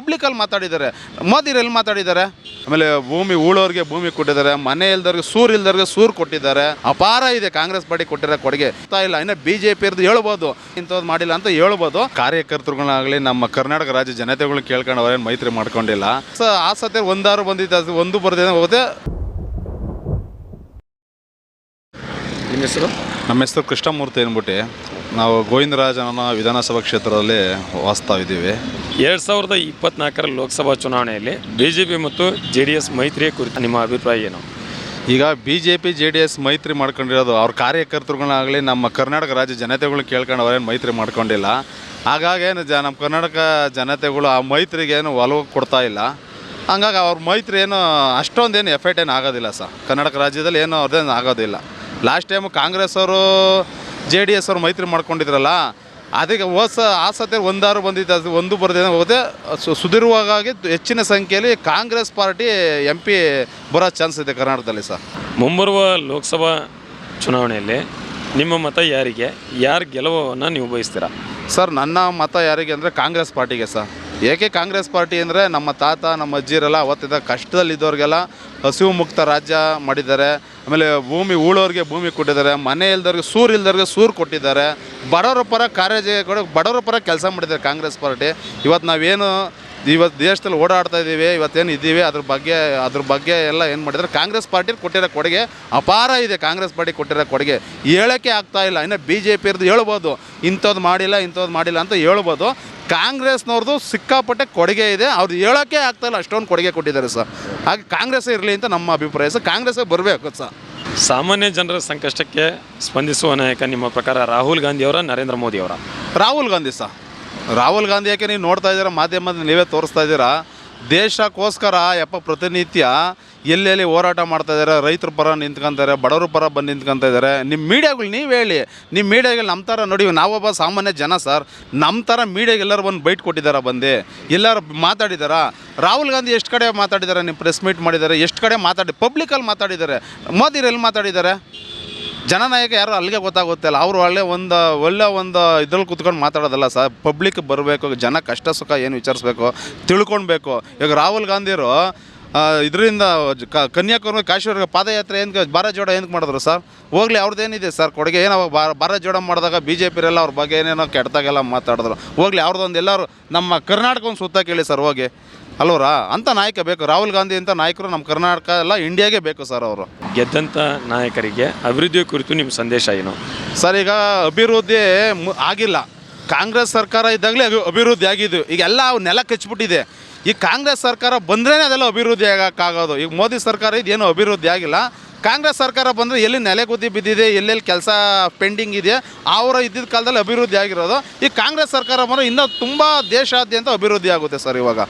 ಪಬ್ಲಿಕಲ್ಲಿ ಮಾತಾಡಿದ್ದಾರೆ. ಮೋದಿ ಎಲ್ಲಿ ಮಾತಾಡಿದ್ದಾರೆ. ಆಮೇಲೆ ಭೂಮಿ ಉಳೋರಿಗೆ ಭೂಮಿ ಕೊಟ್ಟಿದ್ದಾರೆ ಮನೆ ಇಲ್ದವ್ರಿಗೆ ಸೂರು ಇಲ್ದವ್ರಿಗೆ ಸೂರು ಕೊಟ್ಟಿದ್ದಾರೆ. ಅಪಾರ ಇದೆ ಕಾಂಗ್ರೆಸ್ ಪಾರ್ಟಿ ಕೊಟ್ಟಿರೋ ಕೊಡುಗೆ. ಗೊತ್ತಾ ಇಲ್ಲ ಇನ್ನು ಬಿ ಜೆ ಪಿ ಇರ್ದು ಹೇಳ್ಬೋದು. ಇಂಥದ್ದು ಮಾಡಿಲ್ಲ ಅಂತ ಹೇಳ್ಬೋದು. ಕಾರ್ಯಕರ್ತರುಗಳಾಗಲಿ ನಮ್ಮ ಕರ್ನಾಟಕ ರಾಜ್ಯ ಜನತೆಗಳು ಕೇಳ್ಕೊಂಡು ಅವ್ರೇನು ಮೈತ್ರಿ ಮಾಡ್ಕೊಂಡಿಲ್ಲ. ಸೊ ಆ ಸತ್ಯ ಒಂದಾರು ಬಂದಿದ್ದು ಅದು ಒಂದು ಬರ್ದಿದೆ ಹೋದೆ ನಿಮ್ಮ ಹೆಸರು? ನಮ್ಮ ಹೆಸರು ಕೃಷ್ಣಮೂರ್ತಿ ಅಂದ್ಬಿಟ್ಟು ನಾವು ಗೋವಿಂದರಾಜನ ವಿಧಾನಸಭಾ ಕ್ಷೇತ್ರದಲ್ಲಿ ವಾಸ್ತಾ ಇದ್ದೀವಿ ಎರಡು ಸಾವಿರದ ಇಪ್ಪತ್ನಾಲ್ಕರ ಲೋಕಸಭಾ ಚುನಾವಣೆಯಲ್ಲಿ ಬಿ ಜೆ ಪಿ ಮತ್ತು ಜೆ ಡಿ ಎಸ್ ಮೈತ್ರಿಯ ಕುರಿತು ನಿಮ್ಮ ಅಭಿಪ್ರಾಯ ಏನು? ಈಗ B J P J D S ಮೈತ್ರಿ ಮಾಡ್ಕೊಂಡಿರೋದು ಅವ್ರ ಕಾರ್ಯಕರ್ತರುಗಳಾಗಲಿ ನಮ್ಮ ಕರ್ನಾಟಕ ರಾಜ್ಯ ಜನತೆಗಳು ಕೇಳ್ಕೊಂಡು ಅವರೇನು ಮೈತ್ರಿ ಮಾಡ್ಕೊಂಡಿಲ್ಲ. ಹಾಗಾಗಿ ಏನು ಜ ನಮ್ಮ ಕರ್ನಾಟಕ ಜನತೆಗಳು ಆ ಮೈತ್ರಿಗೆ ಏನು ಒಲವು ಕೊಡ್ತಾ ಇಲ್ಲ. ಹಂಗಾಗಿ ಅವ್ರ ಮೈತ್ರಿ ಏನು ಅಷ್ಟೊಂದೇನು ಎಫೆಕ್ಟ್ ಏನು ಆಗೋದಿಲ್ಲ ಸರ್. ಕರ್ನಾಟಕ ರಾಜ್ಯದಲ್ಲಿ ಏನು ಅವ್ರದ್ದೇನು ಆಗೋದಿಲ್ಲ. ಲಾಸ್ಟ್ ಟೈಮು ಕಾಂಗ್ರೆಸ್ ಅವರು ಜೆ ಡಿ ಎಸ್ ಅವರು ಮೈತ್ರಿ ಮಾಡ್ಕೊಂಡಿದ್ರಲ್ಲ ಅದಕ್ಕೆ ಹೊಸ ಆ ಸತಿ ಒಂದಾರು ಬಂದಿದ್ದು ಅದು ಒಂದು ಬರದೇ ಹೋದೆ ಸು ಸುದೀರ್ಘವಾಗಿ ಹೆಚ್ಚಿನ ಸಂಖ್ಯೆಯಲ್ಲಿ ಕಾಂಗ್ರೆಸ್ ಪಾರ್ಟಿ ಎಂ ಪಿ ಬರೋ ಚಾನ್ಸ್ ಇದೆ ಕರ್ನಾಟಕದಲ್ಲಿ ಸರ್. ಮುಂಬರುವ ಲೋಕಸಭಾ ಚುನಾವಣೆಯಲ್ಲಿ ನಿಮ್ಮ ಮತ ಯಾರಿಗೆ ಯಾರು ಗೆಲುವನ್ನು ನೀವು ಬಯಸ್ತೀರಾ? ಸರ್ ನನ್ನ ಮತ ಯಾರಿಗೆ ಅಂದರೆ ಕಾಂಗ್ರೆಸ್ ಪಾರ್ಟಿಗೆ ಸರ್. ಏಕೆ ಕಾಂಗ್ರೆಸ್ ಪಾರ್ಟಿ ಅಂದರೆ ನಮ್ಮ ತಾತ ನಮ್ಮ ಅಜ್ಜಿರೆಲ್ಲ ಅವತ್ತಿದ್ದ ಕಷ್ಟದಲ್ಲಿದ್ದವ್ರಿಗೆಲ್ಲ ಹಸಿವು ಮುಕ್ತ ರಾಜ್ಯ ಮಾಡಿದ್ದಾರೆ. ಆಮೇಲೆ ಭೂಮಿ ಉಳೋರಿಗೆ ಭೂಮಿ ಕೊಟ್ಟಿದ್ದಾರೆ, ಮನೆ ಇಲ್ದವ್ರಿಗೆ ಸೂರು ಇಲ್ದವ್ರಿಗೆ ಸೂರು ಕೊಟ್ಟಿದ್ದಾರೆ, ಬಡವರ ಪರ ಕಾರ್ಯಗಳು ಬಡವರ ಪರ ಕೆಲಸ ಮಾಡಿದ್ದಾರೆ ಕಾಂಗ್ರೆಸ್ ಪಾರ್ಟಿ. ಇವತ್ತು ನಾವೇನು ಇವತ್ತು ದೇಶದಲ್ಲಿ ಓಡಾಡ್ತಾ ಇದ್ದೀವಿ ಇವತ್ತೇನು ಇದ್ದೀವಿ ಅದ್ರ ಬಗ್ಗೆ ಅದ್ರ ಬಗ್ಗೆ ಎಲ್ಲ ಏನು ಮಾಡಿದ್ದಾರೆ, ಕಾಂಗ್ರೆಸ್ ಪಾರ್ಟಿ ಕೊಟ್ಟಿರೋ ಕೊಡುಗೆ ಅಪಾರ ಇದೆ, ಕಾಂಗ್ರೆಸ್ ಪಾರ್ಟಿ ಕೊಟ್ಟಿರೋ ಕೊಡುಗೆ. ಹೇಳೋಕ್ಕೆ ಆಗ್ತಾ ಇಲ್ಲ, ಇನ್ನು ಬಿ ಜೆ ಪಿ ಇರ್ದು ಹೇಳ್ಬೋದು ಇಂಥದ್ದು ಮಾಡಿಲ್ಲ ಇಂಥದ್ದು ಮಾಡಿಲ್ಲ ಅಂತ ಹೇಳ್ಬೋದು. ಕಾಂಗ್ರೆಸ್ನವ್ರದ್ದು ಸಿಕ್ಕಾಪಟ್ಟೆ ಕೊಡುಗೆ ಇದೆ. ಅವ್ರು ಹೇಳೋಕ್ಕೆ ಆಗ್ತಾಯಿಲ್ಲ ಅಷ್ಟೊಂದು ಕೊಡುಗೆ ಕೊಟ್ಟಿದ್ದಾರೆ ಸರ್. ಹಾಗೆ ಕಾಂಗ್ರೆಸ್ಸೇ ಇರಲಿ ಅಂತ ನಮ್ಮ ಅಭಿಪ್ರಾಯ ಸರ್. ಕಾಂಗ್ರೆಸ್ಸೇ ಬರಬೇಕು ಸರ್. ಸಾಮಾನ್ಯ ಜನರ ಸಂಕಷ್ಟಕ್ಕೆ ಸ್ಪಂದಿಸುವ ನಾಯಕ ನಿಮ್ಮ ಪ್ರಕಾರ ರಾಹುಲ್ ಗಾಂಧಿ ಅವರ ನರೇಂದ್ರ ಮೋದಿ ಅವರ? ರಾಹುಲ್ ಗಾಂಧಿ ಸರ್. ರಾಹುಲ್ ಗಾಂಧಿ ಯಾಕೆ ನೀವು ನೋಡ್ತಾ ಇದ್ದೀರಾ ಮಾಧ್ಯಮದಲ್ಲಿ ನೀವೇ ತೋರಿಸ್ತಾ ಇದ್ದೀರಾ? ದೇಶಕ್ಕೋಸ್ಕರ ಯಪ್ಪ ಪ್ರತಿನಿತ್ಯ ಎಲ್ಲೆಲ್ಲಿ ಹೋರಾಟ ಮಾಡ್ತಾ ಇದ್ದಾರೆ, ರೈತರ ಪರ ನಿಂತ್ಕೊಂತಾರೆ, ಬಡವರ ಪರ ಬಂದು ನಿಂತ್ಕೊಂತ ಇದ್ದಾರೆ ನಿಮ್ಮ ಮೀಡಿಯಾಗಳು ನೀವು ಹೇಳಿ ನಿಮ್ಮ ಮೀಡಿಯಾಗಳು ನಮ್ಮ ಥರ ನೋಡಿ, ನಾವೊಬ್ಬ ಸಾಮಾನ್ಯ ಜನ ಸರ್ ನಮ್ಮ ಥರ ಮೀಡಿಯಾಗೆ ಎಲ್ಲರೂ ಬಂದು ಬೈಟ್ ಕೊಟ್ಟಿದ್ದಾರೆ ಬಂದು? ಎಲ್ಲರೂ ಮಾತಾಡಿದಾರಾ ರಾಹುಲ್ ಗಾಂಧಿ ಎಷ್ಟು ಕಡೆ ಮಾತಾಡಿದ್ದಾರೆ ನಿಮ್ಮ ಪ್ರೆಸ್ ಮೀಟ್ ಮಾಡಿದ್ದಾರೆ, ಎಷ್ಟು ಕಡೆ ಮಾತಾಡಿ ಪಬ್ಲಿಕಲ್ಲಿ ಮಾತಾಡಿದ್ದಾರೆ, ಮೋದಿರು ಎಲ್ಲಿ ಮಾತಾಡಿದ್ದಾರೆ? ಜನನಾಯಕ ಯಾರು ಅಲ್ಲಿಗೆ ಗೊತ್ತಾಗುತ್ತಿಲ್ಲ ಅವರು ಒಳ್ಳೆ ಒಂದು ಒಳ್ಳೆ ಒಂದು ಇದ್ರಲ್ಲಿ ಕುತ್ಕೊಂಡು ಮಾತಾಡೋದಲ್ಲ ಸರ್. ಪಬ್ಲಿಕ್ ಬರಬೇಕು, ಜನ ಕಷ್ಟ ಸುಖ ಏನು ವಿಚಾರಿಸ್ಬೇಕು ತಿಳ್ಕೊಳ್ಬೇಕು ಈಗ ರಾಹುಲ್ ಗಾಂಧಿಯವರು ಇದರಿಂದ ಕನ್ಯಾಕುಮಾರಿ ಕಾಶ್ಮೀರ ಪಾದಯಾತ್ರೆ ಏನು ಭಾರತ್ ಜೋಡ ಏನಕ್ಕೆ ಮಾಡಿದ್ರು ಸರ್? ಹೋಗ್ಲಿ ಅವ್ರದ್ದೇನಿದೆ ಸರ್? ಕೊಡುಗೆ ಏನೋ ಭಾರತ್ ಜೋಡ ಮಾಡಿದಾಗ ಬಿ ಜೆ ಪಿರೆಲ್ಲ ಅವ್ರ ಬಗ್ಗೆ ಏನೇನೋ ಕೆಟ್ಟದಾಗೆಲ್ಲ ಮಾತಾಡಿದ್ರು. ಹೋಗ್ಲಿ ಅವ್ರದ್ದೊಂದು ಎಲ್ಲರೂ ನಮ್ಮ ಕರ್ನಾಟಕ ಒಂದು ಸುತ್ತ ಕೇಳಿ ಸರ್ ಹೋಗಿ. ಅಲ್ವರಾ ಅಂಥ ನಾಯಕ ಬೇಕು. ರಾಹುಲ್ ಗಾಂಧಿ ಅಂತ ನಾಯಕರು ನಮ್ಮ ಕರ್ನಾಟಕ ಎಲ್ಲ ಇಂಡಿಯಾಗೆ ಬೇಕು ಸರ್ ಅವರು. ಗೆದ್ದಂಥ ನಾಯಕರಿಗೆ ಅಭಿವೃದ್ಧಿ ಕುರಿತು ನಿಮ್ಮ ಸಂದೇಶ ಏನು? ಸರ್ ಈಗ ಅಭಿವೃದ್ಧಿ ಆಗಿಲ್ಲ. ಕಾಂಗ್ರೆಸ್ ಸರ್ಕಾರ ಇದ್ದಾಗಲೇ ಅಭಿ- ಅಭಿವೃದ್ಧಿ ಆಗಿದ್ದು. ಈಗ ಎಲ್ಲ ನೆಲ ಕಚ್ಬಿಟ್ಟಿದೆ. ಈ ಕಾಂಗ್ರೆಸ್ ಸರ್ಕಾರ ಬಂದ್ರೇ ಅದೆಲ್ಲ ಅಭಿವೃದ್ಧಿ ಆಗೋಕ್ಕಾಗೋದು. ಈಗ ಮೋದಿ ಸರ್ಕಾರ ಇದೇನು ಅಭಿವೃದ್ಧಿ ಆಗಿಲ್ಲ. ಕಾಂಗ್ರೆಸ್ ಸರ್ಕಾರ ಬಂದರೆ ಎಲ್ಲಿ ನೆಲೆಗುದ್ದಿ ಬಿದ್ದಿದೆ, ಎಲ್ಲೆಲ್ಲಿ ಕೆಲಸ ಪೆಂಡಿಂಗ್ ಇದೆ, ಅವರ ಇದ್ದಿದ್ದ ಕಾಲದಲ್ಲಿ ಅಭಿವೃದ್ಧಿ ಆಗಿರೋದು. ಈ ಕಾಂಗ್ರೆಸ್ ಸರ್ಕಾರ ಬಂದರೆ ಇನ್ನೂ ತುಂಬ ದೇಶಾದ್ಯಂತ ಅಭಿವೃದ್ಧಿ ಆಗುತ್ತೆ ಸರ್ ಇವಾಗ.